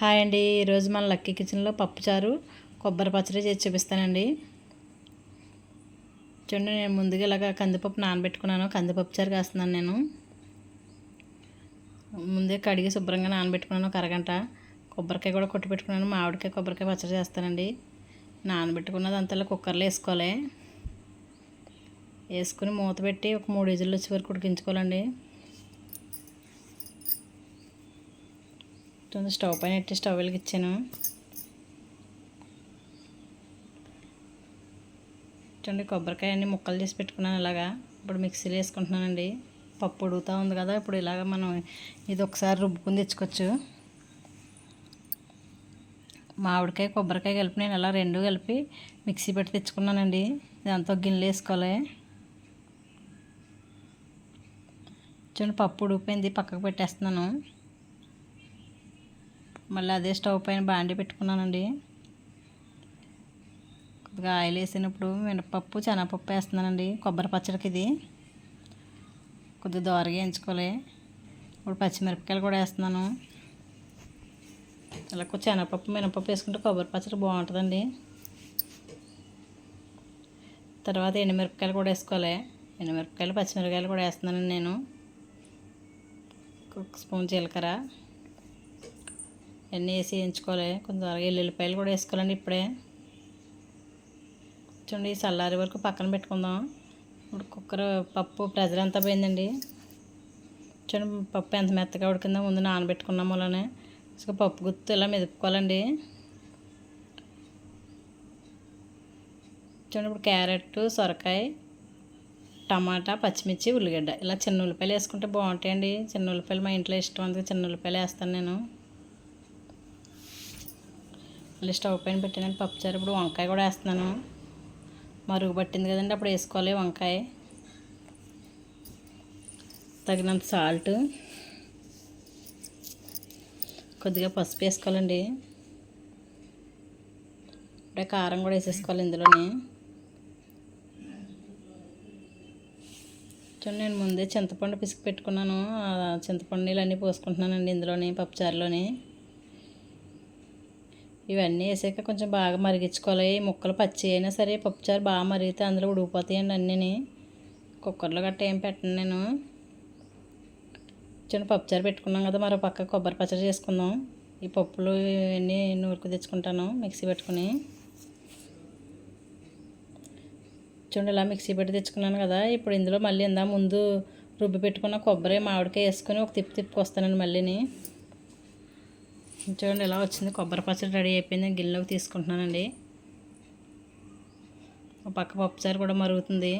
Hi అండి. ఈరోజు మన లక్కీ కిచెన్లో పప్పుచారు కొబ్బరి పచ్చడి చేసి చూపిస్తానండి. చూడండి నేను ముందుగా ఇలాగ కందిపప్పు నానబెట్టుకున్నాను. కందిపప్పు చారు కాస్తున్నాను నేను. ముందే కడిగి శుభ్రంగా నానబెట్టుకున్నాను ఒక అరగంట. కొబ్బరికాయ కూడా కొట్టి పెట్టుకున్నాను. మామిడికాయ కొబ్బరికాయ పచ్చడి చేస్తానండి. నానబెట్టుకున్నది అంతలో కుక్కర్లో వేసుకోవాలి. వేసుకుని మూత పెట్టి ఒక మూడు విజిల్లు వచ్చే వరకు ఉడికించుకోవాలండి. చూడండి స్టవ్ పైన ఎట్టి స్టవ్ వెలిగించాను. చూడండి కొబ్బరికాయ అన్ని ముక్కలు చేసి పెట్టుకున్నాను ఇలాగా. ఇప్పుడు మిక్సీలో వేసుకుంటున్నానండి. పప్పు ఉడుగుతూ ఉంది కదా ఇప్పుడు ఇలాగ మనం ఇది ఒకసారి రుబ్బుకుని తెచ్చుకోవచ్చు. మామిడికాయ కొబ్బరికాయ కలిపి నేను ఇలా రెండు కలిపి మిక్సీ పెట్టి తెచ్చుకున్నానండి. ఇదంతా గిన్నెలు వేసుకోవాలి. చూడండి పప్పు ఉడికిపోయింది పక్కకు పెట్టేస్తున్నాను. మళ్ళీ అదే స్టవ్ పైన బాండి పెట్టుకున్నానండి. కొద్దిగా ఆయిల్ వేసినప్పుడు మినపప్పు శనగపప్పు వేస్తున్నానండి. కొబ్బరి పచ్చడికి ఇది. కొద్దిగా దోరగా వేయించుకోవాలి. ఇప్పుడు పచ్చిమిరపకాయలు కూడా వేస్తున్నాను. అలా శనగపప్పు మినపప్పు వేసుకుంటే కొబ్బరి పచ్చడి బాగుంటుందండి. తర్వాత ఎండుమిరపకాయలు కూడా వేసుకోవాలి. ఎండుమిరపకాయలు పచ్చిమిరపకాయలు కూడా వేస్తున్నానండి నేను. ఒక స్పూన్ జీలకర్ర. అన్నీ వేసి వేయించుకోవాలి? కొంచెం ఎల్లుల్లిపాయలు కూడా వేసుకోవాలండి ఇప్పుడే. చూడండి చల్లారి వరకు పక్కన పెట్టుకుందాం. ఇప్పుడు కుక్కర్ పప్పు ప్రెజర్ అంతా పోయిందండి. చూడండి పప్పు ఎంత మెత్తగా ఉడికిందో ముందు నానబెట్టుకున్నాము అలానే. అసలు పప్పు గుత్తు ఇలా మెదుపుకోవాలండి. చూడండి ఇప్పుడు క్యారెట్ సొరకాయ టమాటా పచ్చిమిర్చి ఉల్లిగడ్డ. ఇలా చిన్న ఉల్లిపాయలు వేసుకుంటే బాగుంటాయండి. చిన్న ఉల్లిపాయలు మా ఇంట్లో ఇష్టం అందుకే చిన్న ఉల్లిపాయలు వేస్తాను నేను. మళ్ళీ స్టవ్ పైన పెట్టాను పప్పుచారు. ఇప్పుడు వంకాయ కూడా వేస్తున్నాను. మరుగు పట్టింది కదండి అప్పుడు వేసుకోవాలి వంకాయ. తగినంత సాల్ట్. కొద్దిగా పసుపు వేసుకోవాలండి. ఇప్పుడే కారం కూడా వేసేసుకోవాలి ఇందులోనే. చూడండి నేను ముందే చింతపండు పిసికి పెట్టుకున్నాను. చింతపండు నీళ్ళు అన్నీ పోసుకుంటున్నానండి ఇందులోని పప్పుచారులోని. ఇవన్నీ వేసాక కొంచెం బాగా మరిగించుకోవాలి. ముక్కలు పచ్చి అయినా సరే పప్పుచారు బాగా మరిగితే అందులో ఉడికిపోతాయండి అన్నీ కుక్కర్లో గట్ట ఏం పెట్టను నేను. చిన్న పప్పుచారు పెట్టుకున్నాం కదా మరో పక్క కొబ్బరి పచ్చడి చేసుకుందాం. ఈ పప్పులు ఇవన్నీ నూరుకు తెచ్చుకుంటాను మిక్సీ పెట్టుకుని. చూడండి ఇలా మిక్సీ పెట్టి తెచ్చుకున్నాను కదా ఇప్పుడు ఇందులో మళ్ళీ ఇందా ముందు రుబ్బి పెట్టుకున్న కొబ్బరి మామిడికాయ వేసుకొని ఒక తిప్పి తిప్పుకొస్తానండి మళ్ళీని. చూడండి ఎలా వచ్చింది. కొబ్బరి పచ్చడి రెడీ అయిపోయింది. గిన్నెలోకి తీసుకుంటున్నానండి. పక్క పప్పుచారు కూడా మరుగుతుంది.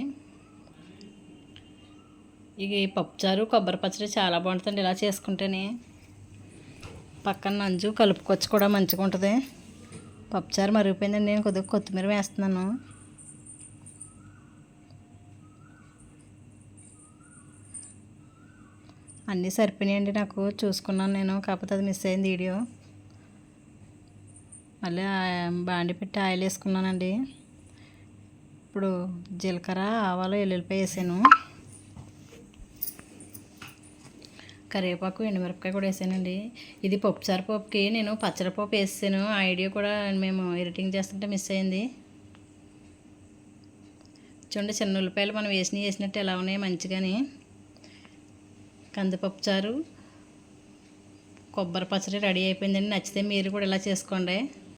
ఇక ఈ పప్పుచారు కొబ్బరి పచ్చడి చాలా బాగుంటుందండి ఇలా చేసుకుంటేనే. పక్కన నంజు కలుపుకొచ్చి కూడా మంచిగా ఉంటుంది. పప్పుచారు మరిగిపోయిందండి. నేను కొద్దిగా కొత్తిమీర వేస్తున్నాను. అన్నీ సరిపోయినాయండి నాకు. చూసుకున్నాను నేను. కాకపోతే అది మిస్ అయింది వీడియో. మళ్ళీ బాండి పెట్టి ఆయిల్ వేసుకున్నానండి. ఇప్పుడు జీలకర్ర ఆవాలు ఎల్లుల్లిపాయ వేసాను. కరివేపాకు ఎండుమిరపకాయ కూడా వేసానండి. ఇది పప్పుచారు పప్పుకి నేను పచ్చడి పప్పు వేసాను. ఆ ఐడియా కూడా మేము ఎడిటింగ్ చేస్తుంటే మిస్ అయింది. చూడండి చిన్న ఉల్లిపాయలు మనం వేసినవి వేసినట్టు ఎలా ఉన్నాయి మంచిగాని. కందిపప్పు చారు కొబ్బరి పచ్చడి రెడీ అయిపోయిందండి. నచ్చితే మీరు కూడా ఇలా చేసుకోండి.